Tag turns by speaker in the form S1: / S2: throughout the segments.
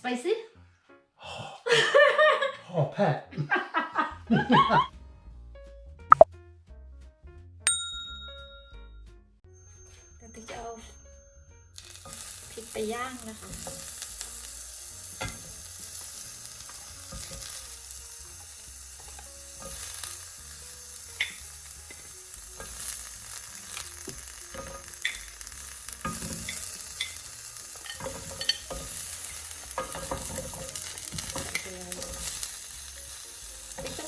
S1: spicy
S2: Oh, pet.
S1: เดี๋ยวติ๊กจะเอาพริกไปย่างนะคะ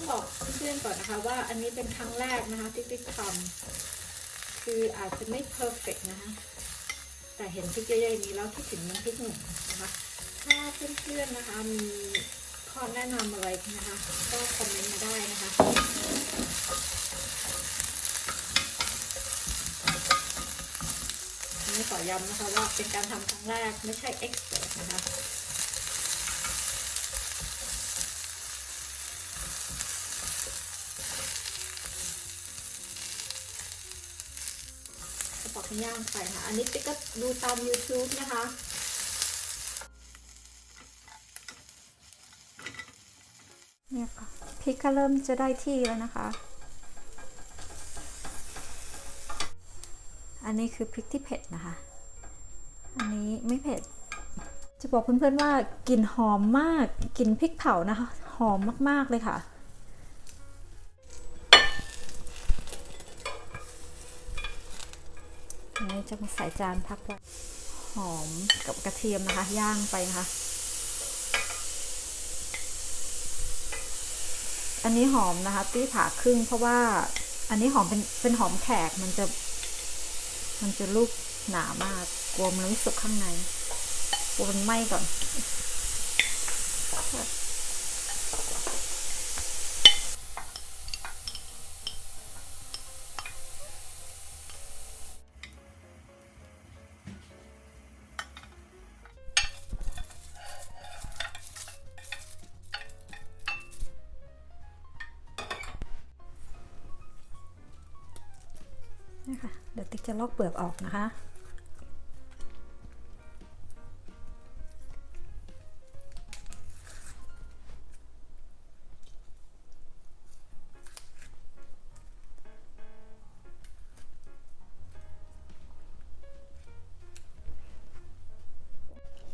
S1: ต้องบอกเพื่อนๆก่อนนะคะว่าอันนี้เป็นครั้งแรกนะคะที่ติ๊กทำคืออาจจะไม่เพอร์เฟกนะคะแต่เห็นพริกเยอะๆนี้แล้วคิดถึงน้ำพริกหนุ่มนะคะถ้าเพื่อนๆนะคะมีข้อแนะนำอะไรนะคะ ก็คอมเมนต์มาได้นะคะอันนี้ขอย้ำนะคะว่าเป็นการทำครั้งแรกไม่ใช่เอ็กซ์เพรสนะคะ กระป๋อง ย่างไปค่ะ อันนี้ติ๊กก็ดูตาม YouTube นะคะ
S3: เนี่ยค่ะพริกก็เริ่มจะได้ที่แล้วนะคะ อันนี้คือพริกที่เผ็ดนะคะ อันนี้ไม่เผ็ด จะบอกเพื่อนๆว่ากลิ่นหอมมาก กลิ่นพริกเผานะคะ หอมมากๆเลยค่ะ อันนี้ จะมาใส่จานพักไว้หอมกับกระเทียมนะคะ ย่างไปนะคะ อันนี้หอมนะคะ ตี้ผ่าครึ่ง เพราะว่าอันนี้หอมเป็นเป็นหอมแขกมันจะ มันจะลูกหนามากกลัวมันไม่สุกข้างในกลัวมันไหม้ก่อน นี่ค่ะ เดี๋ยวติ๊กจะลอกเปลือกออกนะคะ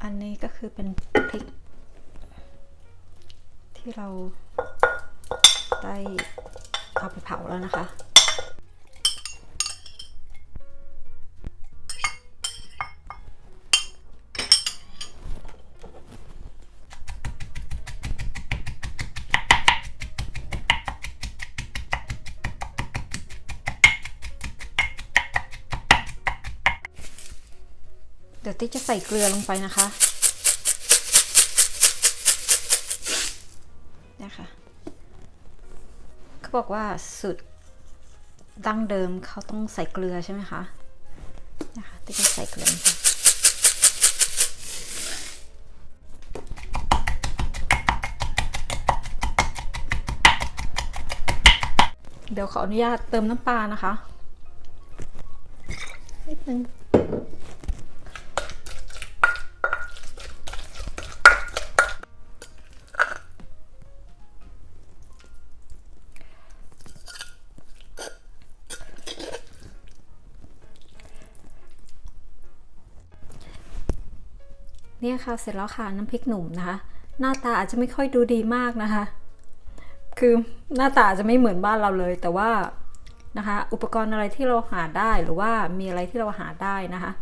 S3: อันนี้ก็คือเป็นพริก ที่เราได้เอาไปเผาแล้วนะคะ ดี๋ยวติ๊กจะใส่เกลือลงไปนะคะนะคะเขาบอกว่าสูตรดั้งเดิมเขาต้องใส่เกลือใช่ไหมคะนะคะติ๊กจะใส่เกลือลงไปเดี๋ยวขออนุญาตเติมน้ำปลานะคะนิดนึง เนี่ยค่ะเสร็จแล้วค่ะน้ำพริกหนุ่มนะคะ หน้าตาอาจจะไม่ค่อยดูดีมากนะคะ คือหน้าตาอาจจะไม่เหมือนบ้านเราเลย แต่ว่านะคะ อุปกรณ์อะไรที่เราหาได้หรือว่ามีอะไรที่เราหาได้นะคะ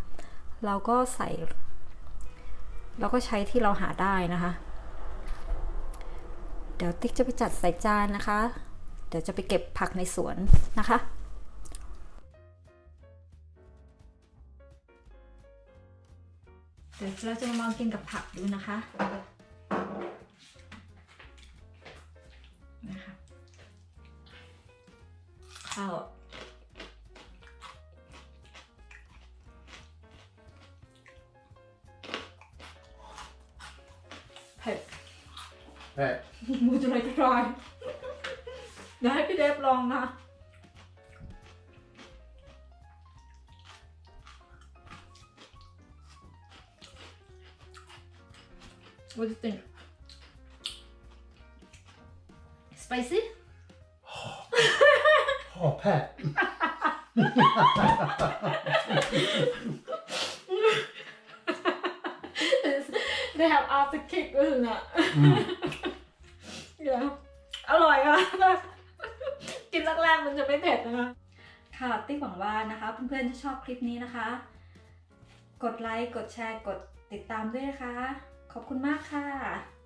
S3: เราก็ใส่ เราก็ใช้ที่เราหาได้นะคะ เดี๋ยวติ๊กจะไปจัดใส่จานนะคะ เดี๋ยวจะไปเก็บผักในสวนนะคะ เดี๋ยวเราจะมาลองกินกับผักดูนะคะนะคะข้าวเผ็ด
S2: Pet.
S3: มูจะเลยทรายเดี๋ยวให้พี่เดฟลองนะ
S1: What do you think Spicy
S2: Oh, pet.
S1: They have after kick isn't it
S2: Mm.
S1: เดี๋ยวอร่อยค่ะกินแรกๆมันจะไม่เผ็ดนะคะ
S3: ค่ะ ติ๊กหวังว่านะคะ เพื่อนๆจะชอบคลิปนี้นะคะ กดไลค์ กดแชร์ กดติดตามด้วยนะคะ ขอบคุณมากค่ะ